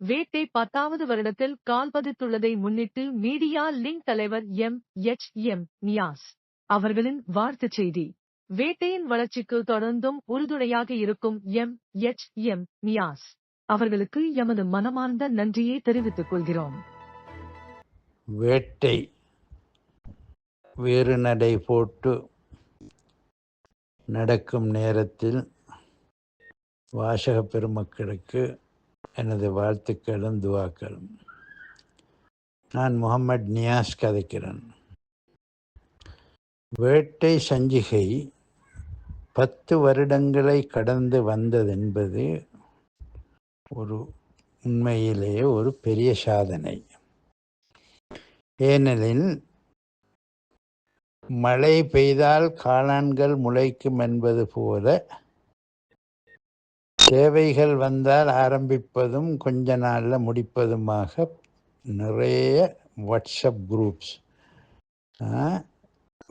வேட்டை பத்தாவது வருடத்தில் கால் பதித்துள்ளதை முன்னிட்டு மீடியா லிங்க் தலைவர் எம். எச். எம். நியாஸ் அவர்களின் வாழ்த்துச் செய்தி. வேட்டையின் வளர்ச்சிக்கு தொடர்ந்தும் உறுதுணையாக இருக்கும் எம். எச். எம். நியாஸ் அவர்களுக்கு எமது மனமார்ந்த நன்றியை தெரிவித்துக் கொள்கிறோம். வேட்டை வேறு நடை போட்டு நடக்கும் நேரத்தில் வாசக பெருமக்களுக்கு எனது வாழ்த்துக்களும் துவாக்களும். நான் முகமது நியாஸ் கதைக்கிறேன். வேட்டை சஞ்சிகை பத்து வருடங்களை கடந்து வந்ததென்பது ஒரு உண்மையிலேயே ஒரு பெரிய சாதனை. ஏனெனில் மழை பெய்தால் காளான்கள் முளைக்கும் என்பது போல தேவைகள் வந்தால் ஆரம்பிப்பதும் கொஞ்ச நாளில் முடிப்பதுமாக நிறைய வாட்ஸ்அப் குரூப்ஸ்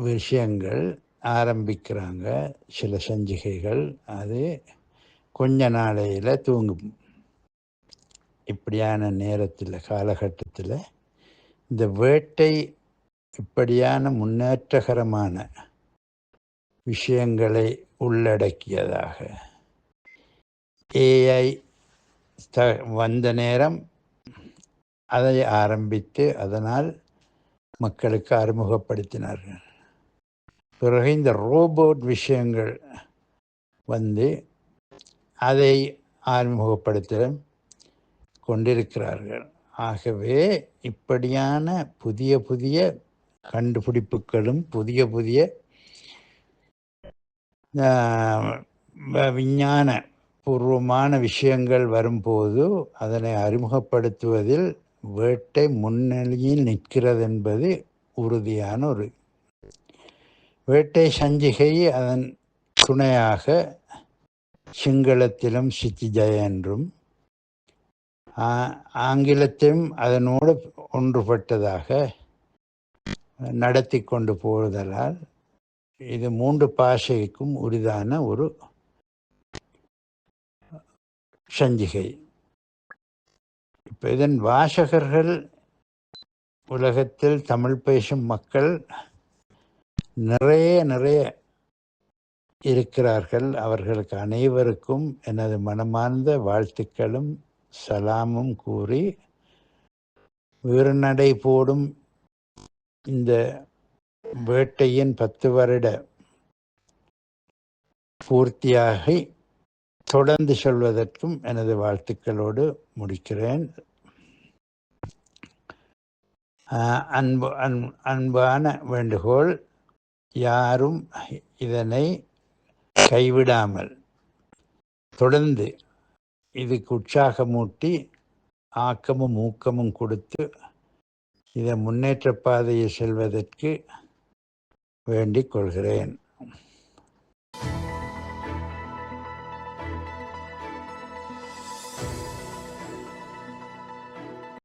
விஷயங்கள் ஆரம்பிக்கிறாங்க. சில சஞ்சிகைகள் அது கொஞ்ச நாளையில் தூங்கும். இப்படியான நேரத்தில் காலகட்டத்தில் இந்த வேட்டை இப்படியான முன்னேற்றகரமான விஷயங்களை உள்ளடக்கியதாக ஏஐ வந்த நேரம் அதை ஆரம்பித்து அதனால் மக்களுக்கு அறிமுகப்படுத்தினார்கள். பிறகு இந்த ரோபோட் விஷயங்கள் வந்து அதை அறிமுகப்படுத்த கொண்டிருக்கிறார்கள். ஆகவே இப்படியான புதிய புதிய கண்டுபிடிப்புகளும் புதிய புதிய விஞ்ஞான பூர்வமான விஷயங்கள் வரும்போது அதனை அறிமுகப்படுத்துவதில் வேட்டை முன்னணியில் நிற்கிறது என்பது உறுதியான ஒரு வேட்டை சஞ்சிகை அதன் துணையாக சிங்களத்திலும் சித்திஜய என்றும் ஆங்கிலத்தையும் அதனோடு ஒன்றுபட்டதாக நடத்தி கொண்டு போவதால் இது மூன்று பாஷைக்கும் உரிதான ஒரு சஞ்சிகை இப்போ இதன் வாசகர்கள் உலகத்தில் தமிழ் பேசும் மக்கள் நிறைய நிறைய இருக்கிறார்கள். அவர்களுக்கு அனைவருக்கும் எனது மனமார்ந்த வாழ்த்துக்களும் சலாமும் கூறி வீறுநடை போடும் இந்த வேட்டையின் பத்து வருட பூர்த்தியாகி தொடர்ந்து சொல்வதற்கும் எனது வாழ்த்துக்களோடு முடிக்கிறேன். அன்பு அன் அன்பான வேண்டுகோள் யாரும் இதனை கைவிடாமல் தொடர்ந்து இதுக்கு உற்சாகமூட்டி ஆக்கமும் ஊக்கமும் கொடுத்து இதை முன்னேற்ற பாதையை செல்வதற்கு வேண்டிக் கொள்கிறேன்.